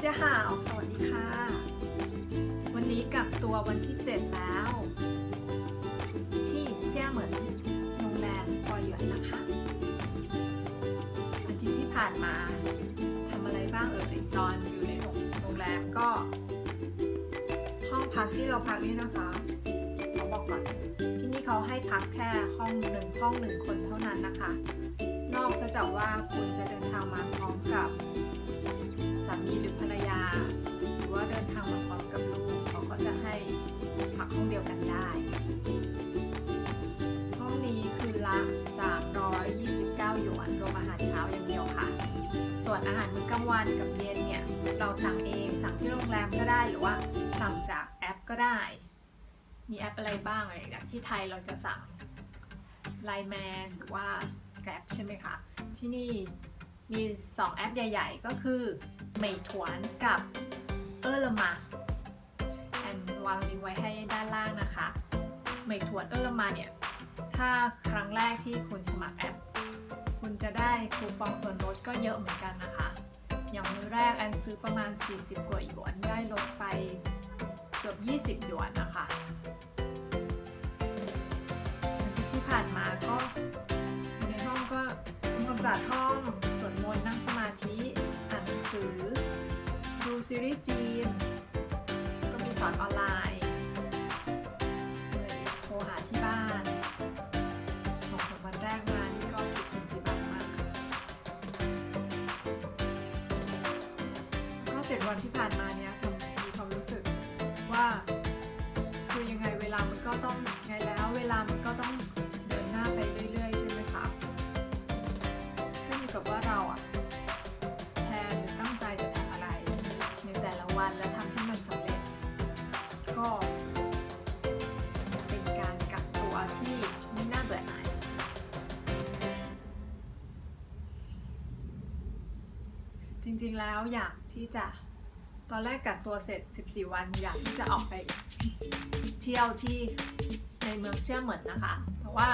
เจ้าห่าวสวัสดีค่ะ วันนี้กักตัววันที่ 7 แล้ว ที่เซี่ยเหมินโรงแรมปอยหยวนนะคะอาทิตย์ที่ผ่านมาทำอะไรบ้างเอ่ยตอนอยู่ในโรงแรมก็ ห้องพักที่เราพักนี่นะคะเขาบอกก่อนที่นี่เขาให้พักแค่ห้องหนึ่งห้องหนึ่งคนเท่านั้นนะคะ นอกจากว่าคุณจะเดินทางมาพร้อมกับ ห้องเดียวกันได้ ห้องนี้คือละ 329 หยวนรวมอาหารเช้าอย่างเดียวค่ะ ส่วนอาหารมื้อกลางวันกับเย็นเนี่ย เราสั่งเองสั่งที่โรงแรมก็ได้หรือว่าสั่งจากแอปก็ได้ มีแอปอะไรบ้างอะไรอย่างที่ไทยเราจะสั่งไลแมนหรือว่า Grab ใช่ไหมคะ ที่นี่มี 2 แอปใหญ่ ๆ ก็คือเมยถวนกับเออร์มา วางลิงก์ไว้ให้ด้านล่างนะคะเมยถวนเออร์มาเนี่ย ถ้าครั้งแรกที่คุณสมัครแอป คุณจะได้คูปองส่วนลดก็เยอะเหมือนกันนะคะ อย่างมือแรกแอนซื้อประมาณ 40 กว่าหยวนได้ลดไปเกือบ 20 หยวนนะคะอาทิตย์ที่ผ่านมาก็ในห้องก็ทำความสะอาดห้องสวดมนต์นั่งสมาธิอ่านหนังสือ ดูซีรีส์จีน ก็มีสอนออนไลน์ เจ็ดวันที่ผ่านมาเนี่ยทำมีความรู้สึกว่าคือยังไงเวลามันก็ต้องไงแล้ว เวลามันก็ต้องเดินหน้าไปเรื่อยๆใช่ไหมคะขึ้นอยู่กับว่าเราอะแทนหรือตั้งใจจะทำอะไรในแต่ละวันและทำให้มันสำเร็จ ก็เป็นการกักตัวที่ไม่น่าเบื่อหน่ายจริงๆแล้วอยากที่จะ ตอนแรกกักตัวเสร็จ 14 วันอยากที่จะออกไปเที่ยวที่ในเมืองเชี่ยเหมือนนะคะแต่ว่า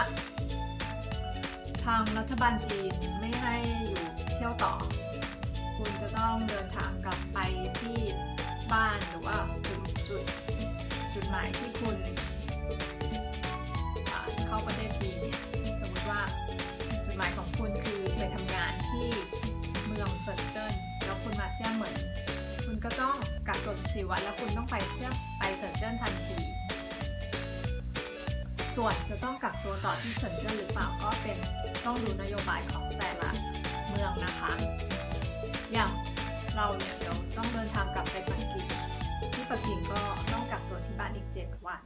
ทางรัฐบาลจีนไม่ให้อยู่เที่ยวต่อ คุณจะต้องเดินทางกลับไปที่บ้านหรือว่าจุดจุดจุดหมายที่คุณ ก็ต้องกักตัว14วันแล้วคุณต้องไปเซี่ยไปเซินเจิ้นทันที ส่วนจะต้องกักตัวต่อที่เซินเจิ้นหรือเปล่าก็เป็นต้องดูนโยบายของแต่ละเมืองนะคะ อย่างเราเนี่ยเดี๋ยวต้องเดินทางกลับไปปักกิ่งที่ปักกิ่งก็ต้องกักตัวที่บ้านอีก 7 วัน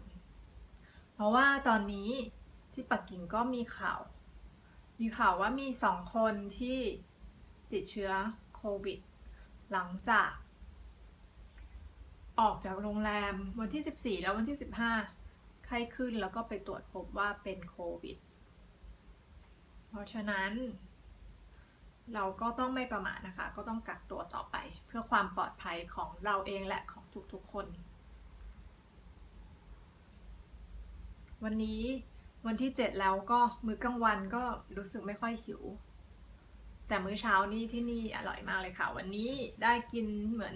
เพราะว่าตอนนี้ที่ปักกิ่งก็มีข่าว มีข่าวว่ามีสองคนที่ติดเชื้อโควิด หลังจาก ออกจากโรงแรมวันที่ 14 แล้ววันที่ 15 ไข้ขึ้นแล้วก็ไปตรวจพบว่าเป็นโควิด เพราะฉะนั้น เราก็ต้องไม่ประมาทนะคะ ก็ต้องกักตัวต่อไป เพื่อความปลอดภัยของเราเองและของทุกๆคน วันนี้วันที่ 7 แล้วก็มื้อกลางวันก็รู้สึกไม่ค่อยหิว แต่มื้อเช้านี่ที่นี่อร่อยมากเลยค่ะ วันนี้ได้กินเหมือน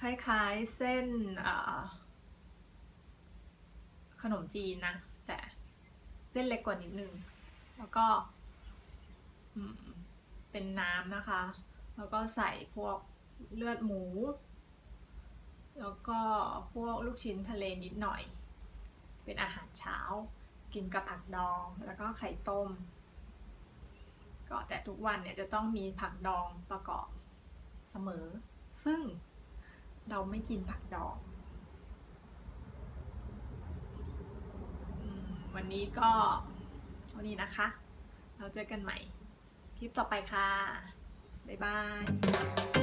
คล้ายๆเส้นขนมจีนนะ แต่เส้นเล็กกว่านิดนึง แล้วก็เป็นน้ำนะคะ แล้วก็ใส่พวกเลือดหมู แล้วก็พวกลูกชิ้นทะเลนิดหน่อย เป็นอาหารเช้า กินกับผักดองแล้วก็ไข่ต้ม ก็แต่ทุกวันเนี่ยจะต้องมีผักดองประกอบเสมอ ซึ่ง เราไม่กินผักดอง วันนี้ก็เท่านี้นะคะ เราเจอกันใหม่ คลิปต่อไปค่ะ บ๊ายบาย